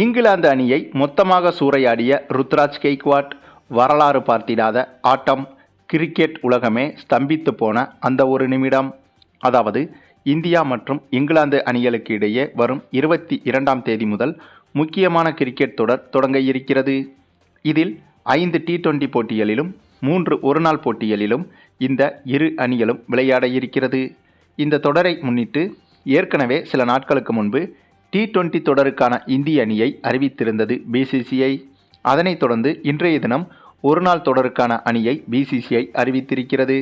இங்கிலாந்து அணியை மொத்தமாக சூறையாடிய ருத்ராஜ் கெய்க்வாட் வரலாறு பார்த்திடாத ஆட்டம் கிரிக்கெட் உலகமே ஸ்தம்பித்து போன அந்த ஒரு நிமிடம். அதாவது இந்தியா மற்றும் இங்கிலாந்து அணிகளுக்கு இடையே வரும் இருபத்தி இரண்டாம் தேதி முதல் முக்கியமான கிரிக்கெட் தொடர் தொடங்க இருக்கிறது. இதில் ஐந்து டி டுவெண்டி போட்டிகளிலும் மூன்று ஒருநாள் போட்டிகளிலும் இந்த இரு அணிகளும் விளையாட இருக்கிறது. இந்த தொடரை முன்னிட்டு ஏற்கனவே சில நாட்களுக்கு முன்பு டி டுவெண்டி தொடருக்கான இந்திய அணியை அறிவித்திருந்தது பிசிசிஐ அதனைத் தொடர்ந்து இன்றைய தினம் ஒருநாள் தொடருக்கான அணியை பிசிசிஐ அறிவித்திருக்கிறது.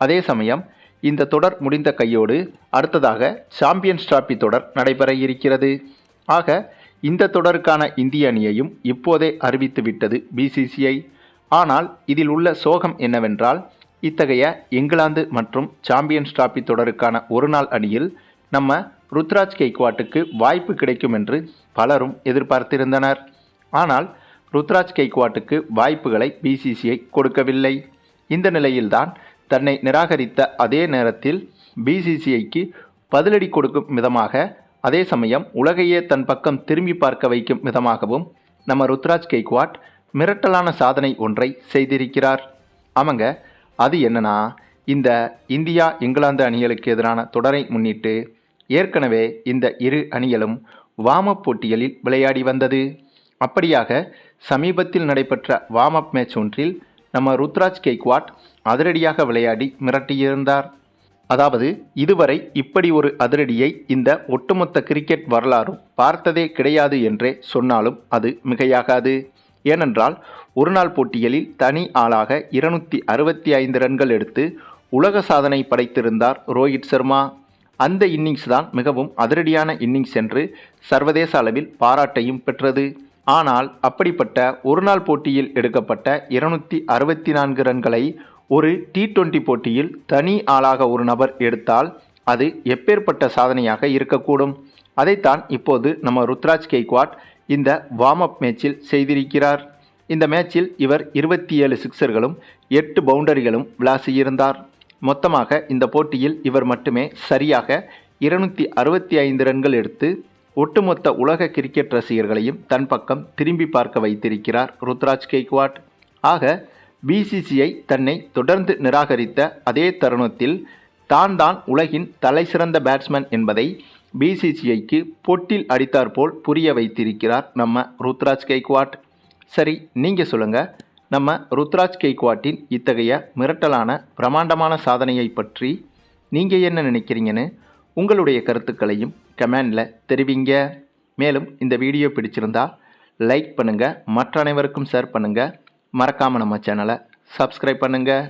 அதே சமயம் இந்த தொடர் முடிந்த கையோடு அடுத்ததாக சாம்பியன்ஸ் டிராபி தொடர் நடைபெற இருக்கிறது. ஆக இந்த தொடருக்கான இந்திய அணியையும் இப்போதே அறிவித்து விட்டது பிசிசிஐ ஆனால் இதில் உள்ள சோகம் என்னவென்றால் இத்தகைய இங்கிலாந்து மற்றும் சாம்பியன்ஸ் டிராபி தொடருக்கான ஒருநாள் அணியில் நம்ம ருத்ராஜ் கெய்க்வாட்டுக்கு வாய்ப்பு கிடைக்கும் என்று பலரும் எதிர்பார்த்திருந்தனர். ஆனால் ருத்ராஜ் கெய்க்வாட்டுக்கு வாய்ப்புகளை பிசிசிஐ கொடுக்கவில்லை. இந்த நிலையில்தான் தன்னை நிராகரித்த அதே நேரத்தில் பிசிசிஐக்கு பதிலடி கொடுக்கும் விதமாக அதே சமயம் உலகையே தன் பக்கம் திரும்பி பார்க்க வைக்கும் விதமாகவும் நம்ம ருத்ராஜ் கெய்க்வாட் மிரட்டலான சாதனை ஒன்றை செய்திருக்கிறார். ஆமாங்க அது என்னன்னா இந்த இந்தியா இங்கிலாந்து அணிகளுக்கு எதிரான தொடரை முன்னிட்டு ஏற்கனவே இந்த இரு அணிகளும் வார்ம் போட்டிகளில் விளையாடி வந்தது. அப்படியாக சமீபத்தில் நடைபெற்ற வார்ம் அப் மேட்ச் ஒன்றில் நம்ம ருத்ராஜ் கெய்க்வாட் அதிரடியாக விளையாடி மிரட்டியிருந்தார். அதாவது இதுவரை இப்படி ஒரு அதிரடியை இந்த ஒட்டுமொத்த கிரிக்கெட் வரலாறும் பார்த்ததே கிடையாது என்றே சொன்னாலும் அது மிகையாகாது. ஏனென்றால் ஒருநாள் போட்டிகளில் தனி ஆளாக இருநூற்றி அறுபத்தி ஐந்து ரன்கள் எடுத்து உலக சாதனை படைத்திருந்தார் ரோஹித் சர்மா. அந்த இன்னிங்ஸ் தான் மிகவும் அதிரடியான இன்னிங்ஸ் என்று சர்வதேச அளவில் பாராட்டையும் பெற்றது. ஆனால் அப்படிப்பட்ட ஒருநாள் போட்டியில் எடுக்கப்பட்ட இருநூத்தி அறுபத்தி நான்கு ரன்களை ஒரு டி டுவெண்டி போட்டியில் தனி ஆளாக ஒரு நபர் எடுத்தால் அது எப்பேற்பட்ட சாதனையாக இருக்கக்கூடும். அதைத்தான் இப்போது நம்ம ருத்ராஜ் கெய்க்வாட் இந்த வார்ம் அப் மேட்சில் செய்திருக்கிறார். இந்த மேட்சில் இவர் இருபத்தி ஏழு சிக்சர்களும் எட்டு பவுண்டரிகளும் விளாசியிருந்தார். மொத்தமாக இந்த போட்டியில் இவர் மட்டுமே சரியாக இருநூற்றி அறுபத்தி ஐந்து ரன்கள் எடுத்து ஒட்டுமொத்த உலக கிரிக்கெட் ரசிகர்களையும் தன் பக்கம் திரும்பி பார்க்க வைத்திருக்கிறார் ருத்ராஜ் கெய்க்வாட். ஆக பிசிசிஐ தன்னை தொடர்ந்து நிராகரித்த அதே தருணத்தில் தான் தான் உலகின் தலைசிறந்த பேட்ஸ்மேன் என்பதை பிசிசிஐக்கு பொட்டில் அடித்தாற்போல் புரிய வைத்திருக்கிறார் நம்ம ருத்ராஜ் கெய்க்வாட். சரி நீங்கள் சொல்லுங்கள் நம்ம ருத்ராஜ் கெய்க்வாட்டின் இத்தகைய மிரட்டலான பிரமாண்டமான சாதனையை பற்றி நீங்கள் என்ன நினைக்கிறீங்கன்னு உங்களுடைய கருத்துக்களையும் கமெண்டில் தெரிவிங்க. மேலும் இந்த வீடியோ பிடிச்சிருந்தா லைக் பண்ணுங்கள் மற்ற அனைவருக்கும் ஷேர் பண்ணுங்கள் மறக்காமல் நம்ம சேனலை சப்ஸ்கிரைப் பண்ணுங்கள்